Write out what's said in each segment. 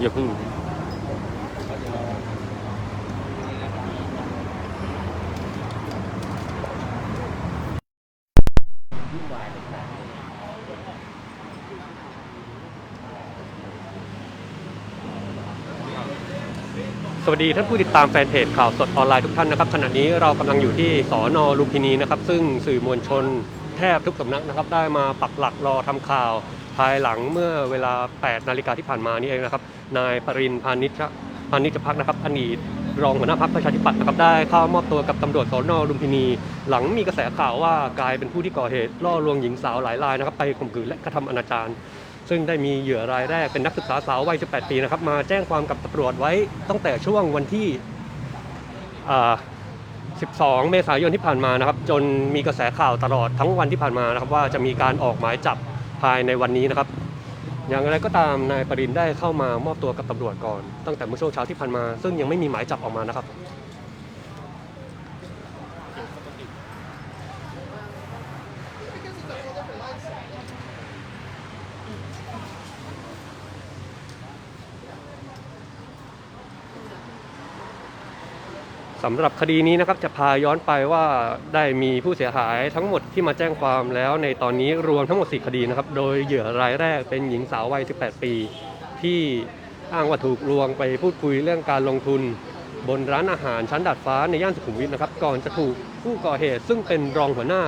อย่าพึ่งสวัสดีท่านผู้ติดตามแฟนเพจข่าวสดออนไลน์ทุกท่านนะครับขณะนี้เรากำลังอยู่ที่สอนอลุมพินีนะครับ ซึ่งสื่อมวลชนแทบทุกสำนักนะครับ ได้มาปักหลักรอทำข่าว ภายหลังเมื่อเวลา 8 นาฬิกาที่ผ่านมานี่เองนะครับ นายปรินพานิชพานิชพักนะครับอดีตรองหัวหน้าพักประชาธิปัตย์นะครับได้เข้ามอบตัวกับตำรวจสอนอลุมพินี หลังมีกระแสข่าวว่ากลายเป็นผู้ที่ก่อเหตุล่อลวงหญิงสาวหลายรายนะครับไปข่มขืนและกระทำอนาจารซึ่งได้มีเหยื่อรายแรกเป็นนักศึกษาสาววัย 18 ปีนะครับมาแจ้งความกับตำรวจไว้ตั้งแต่ช่วงวันที่ 12 เมษายนที่ผ่านมานะครับ จนมีกระแสข่าวตลอดทั้งวันที่ผ่านมานะครับว่าจะมีการออกหมายจับ ภายในวันนี้นะครับ อย่างไรก็ตามนายปรินได้เข้ามามอบตัวกับตำรวจก่อนตั้งแต่เมื่อช่วงเช้าที่ผ่านมา ซึ่งยังไม่มีหมายจับออกมานะครับ สำหรับคดีนี้นะครับจะพาย้อนไปว่าได้มีผู้เสียหายทั้งหมดที่มาแจ้งความแล้วในตอนนี้รวมทั้งหมด 4 คดีนะครับ โดยเหยื่อรายแรกเป็นหญิงสาววัย 18 ปี ที่อ้างว่าถูกลวงไปพูดคุยเรื่องการลงทุน บนร้านอาหารชั้นดาดฟ้าในย่านสุขุมวิทนะครับ ก่อนจะถูกผู้ก่อเหตุ ซึ่งเป็นรองหัวหน้า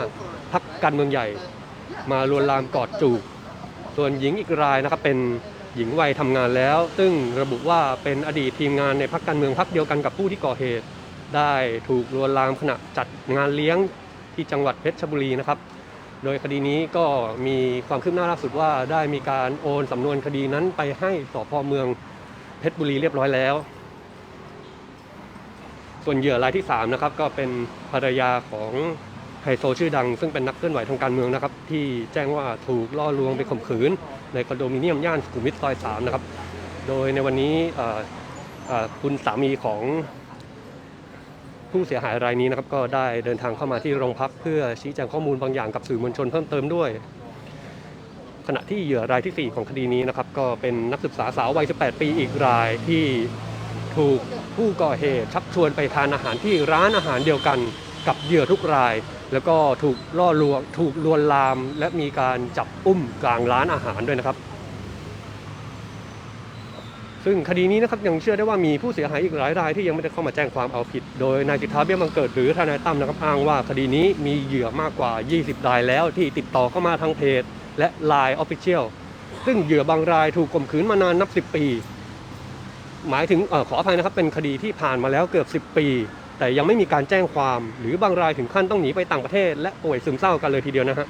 พักการเมืองใหญ่ มาลวนลามกอดจูบส่วนหญิงอีกรายนะครับเป็นหญิงวัยทำงานแล้ว ซึ่งระบุว่าเป็นอดีตทีมงานในพักการเมืองพักเดียวกันกับผู้ที่ก่อเหตุ ได้ถูกลวนลามขณะจัดงานเลี้ยงที่จังหวัดเพชรบุรีนะครับ โดยคดีนี้ก็มีความคืบหน้าล่าสุดว่าได้มีการโอนสำนวนคดีนั้นไปให้สพเมืองเพชรบุรีเรียบร้อยแล้ว ส่วนเหยื่อรายที่3นะครับก็เป็นภรรยาของไฮโซชื่อดัง ซึ่งเป็นนักเคลื่อนไหวทางการเมืองนะครับ ที่แจ้งว่าถูกล่อลวงไปข่มขืน ในคอนโดมิเนียมย่านสุขุมวิทซอย3นะครับ โดยในวันนี้คุณสามีของ ผู้เสียหายรายนี้นะครับก็ได้เดินทางเข้ามาที่โรงพักเพื่อชี้แจงข้อมูลบางอย่างกับสื่อมวลชนเพิ่มเติมด้วย ขณะที่เหยื่อรายทีสี่ 4 ของคดีนี้นะครับก็เป็นนักศึกษาสาววัย 18 ปีอีกรายที่ถูกผู้ก่อเหตุชักชวนไปทานอาหารที่ร้านอาหารเดียวกันกับเหยื่อทุกราย แล้วก็ถูกล่อลวงถูกลวนลาม และมีการจับอุ้มกลางร้านอาหารด้วยนะครับ ซึ่งคดีนี้นะครับยังเชื่อได้ว่ามีผู้เสียหายอีกหลายรายที่ยังไม่ได้เข้ามาแจ้งความเอาผิด โดยนายจิตาเบี้ยบังเกิดหรือทนายตั้มนะครับอ้างว่าคดีนี้มีเหยื่อมากกว่า 20 รายแล้วที่ติดต่อเข้ามาทางเพจ และ Line Official ซึ่งเหยื่อบางรายถูกข่มขืนมานานนับ 10 ปี หมายถึงอขออภัยนะครับเป็นคดีที่ผ่านมาแล้วเกือบ 10 ปี แต่ยังไม่มีการแจ้งความ หรือบางรายถึงขั้นต้องหนีไปต่างประเทศ และป่วยซึมเศร้ากันเลยทีเดียวนะฮะ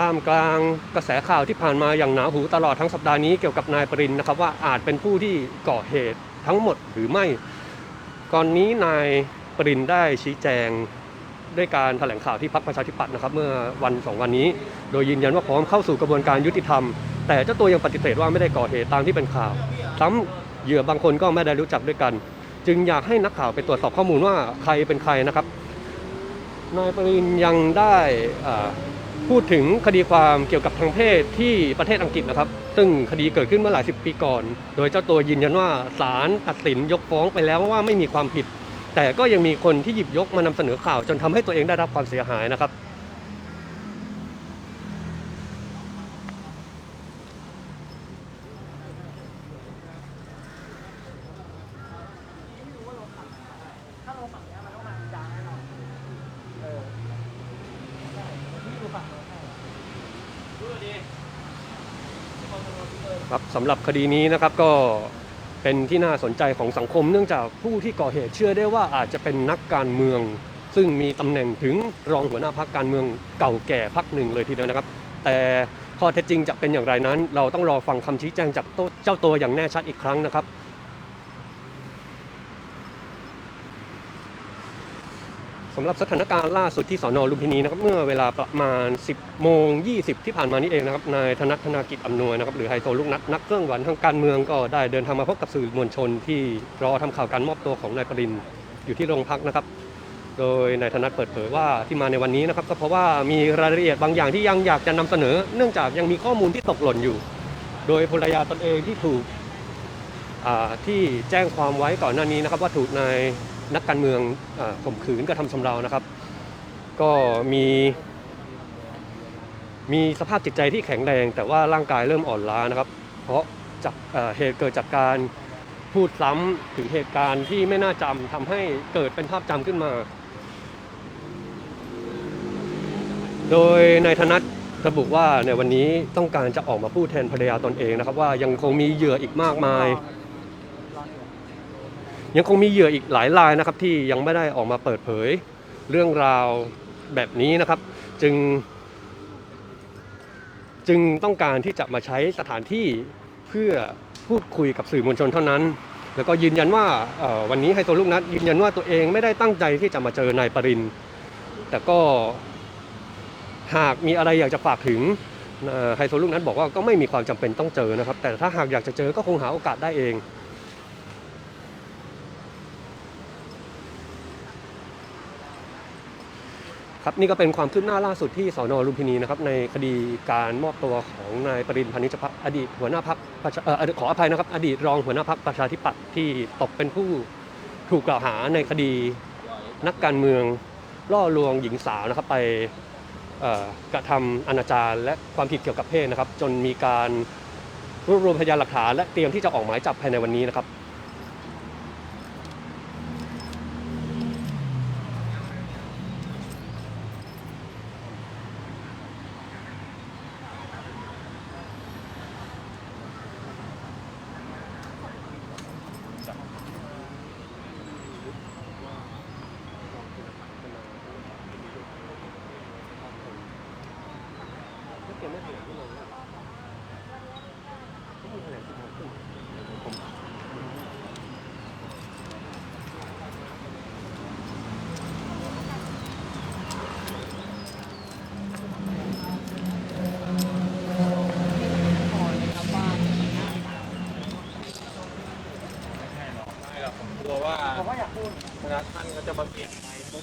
ท่ามกลางกระแสข่าวที่ผ่านมาอย่างหนาหูตลอดทั้งสัปดาห์นี้เกี่ยวกับนายปรินนะครับว่าอาจเป็นผู้ที่ก่อเหตุทั้งหมดหรือไม่ก่อนนี้นายปรินได้ชี้แจงด้วยการแถลงข่าวที่พรรคประชาธิปัตย์นะครับเมื่อวันสองวันนี้ โดยยืนยันว่าพร้อมเข้าสู่กระบวนการยุติธรรม แต่เจ้าตัวยังปฏิเสธว่าไม่ได้ก่อเหตุตามที่เป็นข่าวซ้ำเหยื่อบางคนก็ไม่ได้รู้จักด้วยกัน จึงอยากให้นักข่าวไปตรวจสอบข้อมูลว่าใครเป็นใครนะครับนายปรินยังได้อ่า พูดถึงคดีความเกี่ยวกับทางเพศที่ประเทศอังกฤษนะครับ ซึ่งคดีเกิดขึ้นเมื่อหลายสิบปีก่อน โดยเจ้าตัวยืนยันว่าศาลตัดสินยกฟ้องไปแล้วว่าไม่มีความผิด แต่ก็ยังมีคนที่หยิบยกมานำเสนอข่าวจนทำให้ตัวเองได้รับความเสียหายนะครับ ถ้าลงฝั่งเนี้ยมันต้องมาจางแน่นอนเออใช่พี่ดูฝั่งเราใช่ดูดี ครับสำหรับคดีนี้นะครับก็เป็นที่น่าสนใจของสังคม เนื่องจากผู้ที่ก่อเหตุเชื่อได้ว่าอาจจะเป็นนักการเมือง ซึ่งมีตำแหน่งถึงรองหัวหน้าพักการเมืองเก่าแก่พักหนึ่งเลยทีเดียวนะครับ แต่ข้อเท็จจริงจะเป็นอย่างไรนั้น เราต้องรอฟังคำชี้แจงจากเจ้าตัวอย่างแน่ชัดอีกครั้งนะครับ สำหรับสถานการณ์ล่าสุดที่สอนอลุมพินีนะครับเมื่อเวลาประมาณ 10โมง20 ที่ผ่านมานี้เองนะครับนายธนัทธนากิจอำนวยนะครับหรือไฮโซลูกนัดนักเครื่องหวันทางการเมืองก็ได้เดินทางมาพบกับสื่อมวลชนที่รอทำข่าวการมอบตัวของนายปรินอยู่ที่โรงพักนะครับ โดยนายธนัทเปิดเผยว่าที่มาในวันนี้นะครับก็เพราะว่ามีรายละเอียดบางอย่างที่ยังอยากจะนำเสนอ เนื่องจากยังมีข้อมูลที่ตกหล่นอยู่ โดยภรรยาตนเองที่ถูกที่แจ้งความไว้ก่อนหน้านี้นะครับว่าถูกนาย นักการเมืองข่มขืนกระทำชำเรานะครับ ก็มีมีสภาพจิตใจที่แข็งแรง แต่ว่าร่างกายเริ่มอ่อนล้านะครับ เพราะจากเหตุเกิดจากการพูดซ้ำถึงเหตุการณ์ที่ไม่น่าจำทำให้เกิดเป็นภาพจำขึ้นมา โดยนายธนัทระบุว่าในวันนี้ต้องการจะออกมาพูดแทนภรรยาตนเองนะครับ ว่ายังคงมีเหยื่ออีกมากมาย ยังคงมีเหยื่ออีกหลายรายนะครับที่ยังไม่ได้ออกมาเปิดเผยเรื่องราวแบบนี้นะครับ จึง จึงต้องการที่จะมาใช้สถานที่เพื่อพูดคุยกับสื่อมวลชนเท่านั้น แล้วก็ยืนยันว่าวันนี้ไฮโซลูกนัดยืนยันว่าตัวเองไม่ได้ตั้งใจที่จะมาเจอนายปรินแต่ก็หากมีอะไรอยากจะฝากถึงไฮโซลูกนัดบอกว่าก็ไม่มีความจำเป็นต้องเจอนะครับ แต่ถ้าหากอยากจะเจอก็คงหาโอกาสได้เอง ครับนี่ก็เป็นความคืบหน้าล่าสุดที่สอนอลุมพินีนะครับในคดีการมอบตัวของนายปรินพานิชพักอดีตหัวหน้าพักออขออภัยนะครับ อดีตรองหัวหน้าพักประชาธิปัตย์ที่ตกเป็นผู้ถูกกล่าวหาในคดีนักการเมืองล่อลวงหญิงสาวนะครับไปกระทำอนาจารและความผิดเกี่ยวกับเพศนะครับ จนมีการรวบรวมพยานหลักฐานและเตรียมที่จะออกหมายจับภายในวันนี้นะครับ หรอกผมกลัวว่าผมว่าอยากพูด นะท่านก็จะมาเปลี่ยนไปปุ๊บ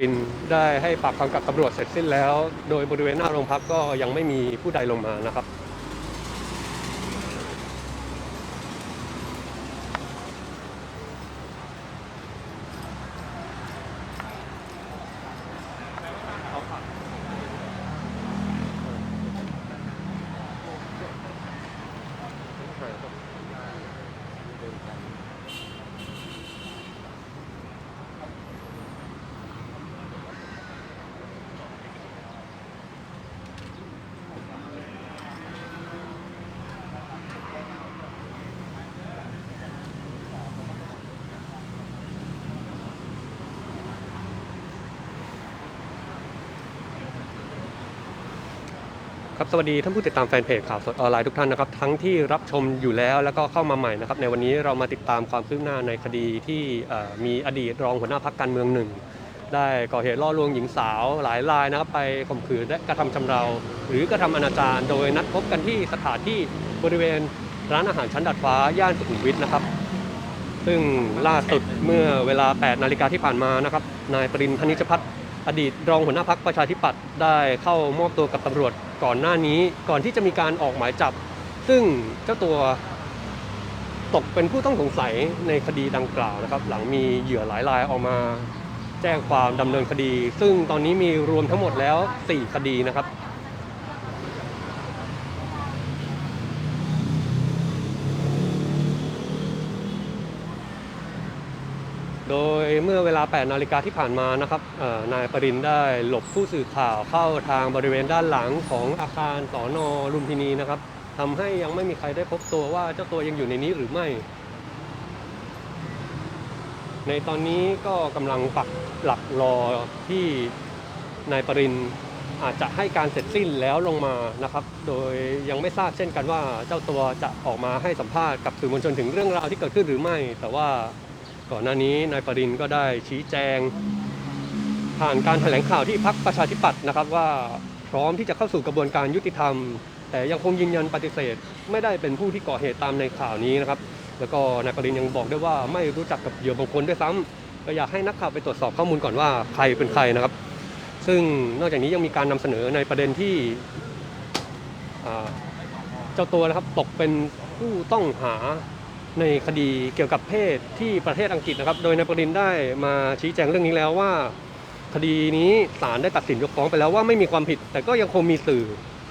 รินได้ให้ปากคำกับตำรวจเสร็จสิ้นแล้ว โดยบริเวณหน้าโรงพักก็ยังไม่มีผู้ใดลงมานะครับ ครับสวัสดีท่านผู้ติดตามแฟนเพจข่าวสดออนไลน์ทุกท่านนะครับทั้งที่รับชมอยู่แล้วแล้วก็เข้ามาใหม่นะครับในวันนี้เรามาติดตามความคืบหน้าในคดีที่มีอดีตรองหัวหน้าพักการเมืองหนึ่ง ได้ก่อเหตุล่อลวงหญิงสาวหลายรายนะครับไปข่มขืนและกระทำชำเรา หรือกระทำอนาจารโดยนัดพบกันที่สถานที่บริเวณร้านอาหารชั้นดาดฟ้าย่านสุขุมวิทนะครับ ซึ่งล่าสุดเมื่อเวลา 8 นาฬิกาที่ผ่านมานะครับนายปรินทนิจพัฒน์ อดีตรองหัวหน้าพักประชาธิปัตย์ได้เข้ามอบตัวกับตำรวจก่อนหน้านี้ ก่อนที่จะมีการออกหมายจับ ซึ่งเจ้าตัวตกเป็นผู้ต้องสงสัยในคดีดังกล่าวนะครับ หลังมีเหยื่อหลายรายออกมาแจ้งความดำเนินคดี ซึ่งตอนนี้มีรวมทั้งหมดแล้ว 4 คดีนะครับ โดยเมื่อเวลา 8 นาฬิกาที่ผ่านมานะครับนายปรินได้หลบผู้สื่อข่าวเข้าทางบริเวณด้านหลังของอาคารสอนอลุมพินีนะครับทำให้ยังไม่มีใครได้พบตัวว่าเจ้าตัวยังอยู่ในนี้หรือไม่ ในตอนนี้ก็กำลังปักหลักรอที่นายปรินอาจจะให้การเสร็จสิ้นแล้วลงมานะครับ โดยยังไม่ทราบเช่นกันว่าเจ้าตัวจะออกมาให้สัมภาษณ์กับสื่อมวลชนถึงเรื่องราวที่เกิดขึ้นหรือไม่ แต่ว่า ก่อนหน้านี้นายปรินก็ได้ชี้แจง ผ่านการแถลงข่าวที่พักประชาธิปัตย์นะครับว่าพร้อมที่จะเข้าสู่กระบวนการยุติธรรม แต่ยังคงยืนยันปฏิเสธ ไม่ได้เป็นผู้ที่ก่อเหตุตามในข่าวนี้นะครับ แล้วก็นายปรินยังบอกด้วยว่าไม่รู้จักกับเหยื่อบางคนด้วยซ้ำก็อยากให้นักข่าวไปตรวจสอบข้อมูลก่อนว่าใครเป็นใครนะครับ ซึ่งนอกจากนี้ยังมีการนำเสนอในประเด็นที่เจ้าตัวนะครับตกเป็นผู้ต้องหา ในคดีเกี่ยวกับเพศที่ประเทศอังกฤษนะครับ โดยนายปรินได้มาชี้แจงเรื่องนี้แล้วว่า คดีนี้ศาลได้ตัดสินยกฟ้องไปแล้วว่าไม่มีความผิด แต่ก็ยังคงมีสื่อ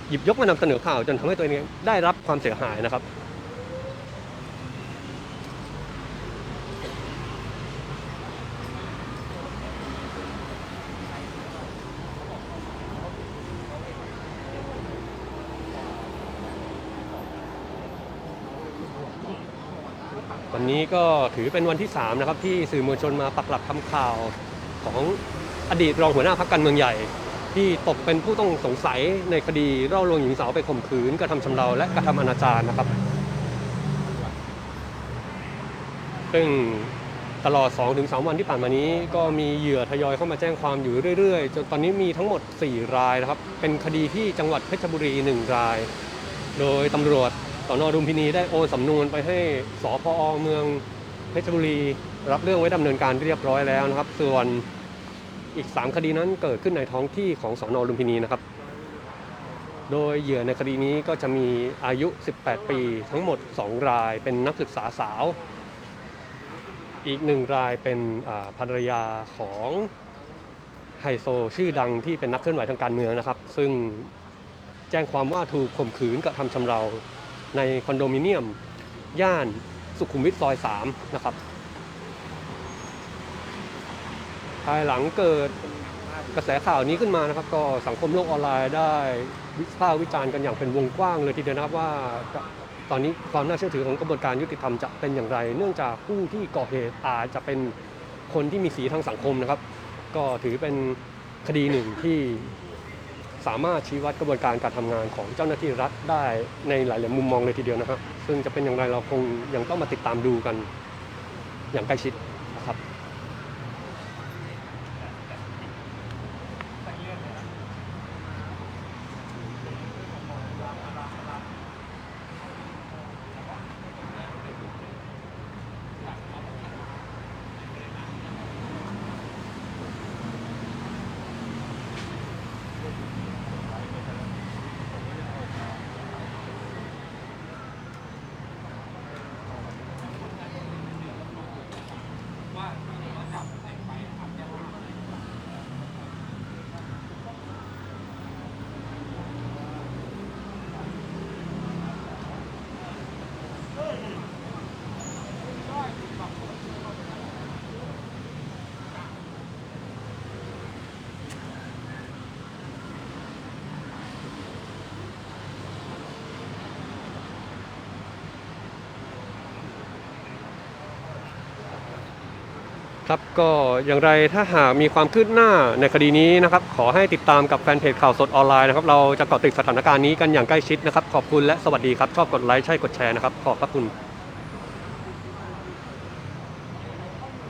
หยิบยกมานำเสนอข่าวจนทำให้ตัวเองได้รับความเสียหายนะครับ นี้ก็ถือเป็นวันที่3นะครับที่สื่อมวลชนมาปักหลักทำข่าวของอดีตรองหัวหน้าพักการเมืองใหญ่ ที่ตกเป็นผู้ต้องสงสัยในคดีล่อลวงหญิงสาวไปข่มขืนกระทำชำเราและกระทำอนาจารนะครับ ซึ่งตลอด 2-3 วันที่ผ่านมานี้ ก็มีเหยื่อทยอยเข้ามาแจ้งความอยู่เรื่อยๆ จนตอนนี้มีทั้งหมด 4 รายนะครับ เป็นคดีที่จังหวัดเพชรบุรี 1 ราย โดยตำรวจ สนรุมพินีได้โอนสำนวนไปให้สพอเมืองเพชรบุรี รับเรื่องไว้ดำเนินการเรียบร้อยแล้วนะครับ ส่วนอีก 3 คดีนั้นเกิดขึ้นในท้องที่ของสนลุมพินีนะครับ โดยเหยื่อในคดีนี้ก็จะมีอายุ 18 ปีทั้งหมด 2 รายเป็นนักศึกษาสาว อีกหนึ่งรายเป็นภรรยาของไฮโซชื่อดังที่เป็นนักเคลื่อนไหวทางการเมืองนะครับ ซึ่งแจ้งความว่าถูกข่มขืนกระทำชำเรา ในคอนโดมิเนียม ย่านสุขุมวิทซอย3นะครับ ภายหลังเกิดกระแสข่าวนี้ขึ้นมานะครับ ก็สังคมโลกออนไลน์ได้วิพากษ์วิจารณ์กันอย่างเป็นวงกว้างเลยทีเดียวนะครับว่าตอนนี้ความน่าเชื่อถือของกระบวนการยุติธรรมจะเป็นอย่างไร เนื่องจากผู้ที่ก่อเหตุอาจจะเป็นคนที่มีสีทางสังคมนะครับ ก็ถือเป็นคดีหนึ่งที่ สามารถชี้วัดกระบวนการการทำงานของเจ้าหน้าที่รัฐได้ในหลายๆมุมมองเลยทีเดียวนะครับ ซึ่งจะเป็นอย่างไรเราคงยังต้องมาติดตามดูกันอย่างใกล้ชิด ครับ ก็อย่างไรถ้าหากมีความคืบหน้าในคดีนี้นะครับ ขอให้ติดตามกับแฟนเพจข่าวสดออนไลน์นะครับ เราจะเกาะติดสถานการณ์นี้กันอย่างใกล้ชิดนะครับ ขอบคุณและสวัสดีครับ ชอบกดไลค์ ใช่กดแชร์นะครับ ขอบพระคุณ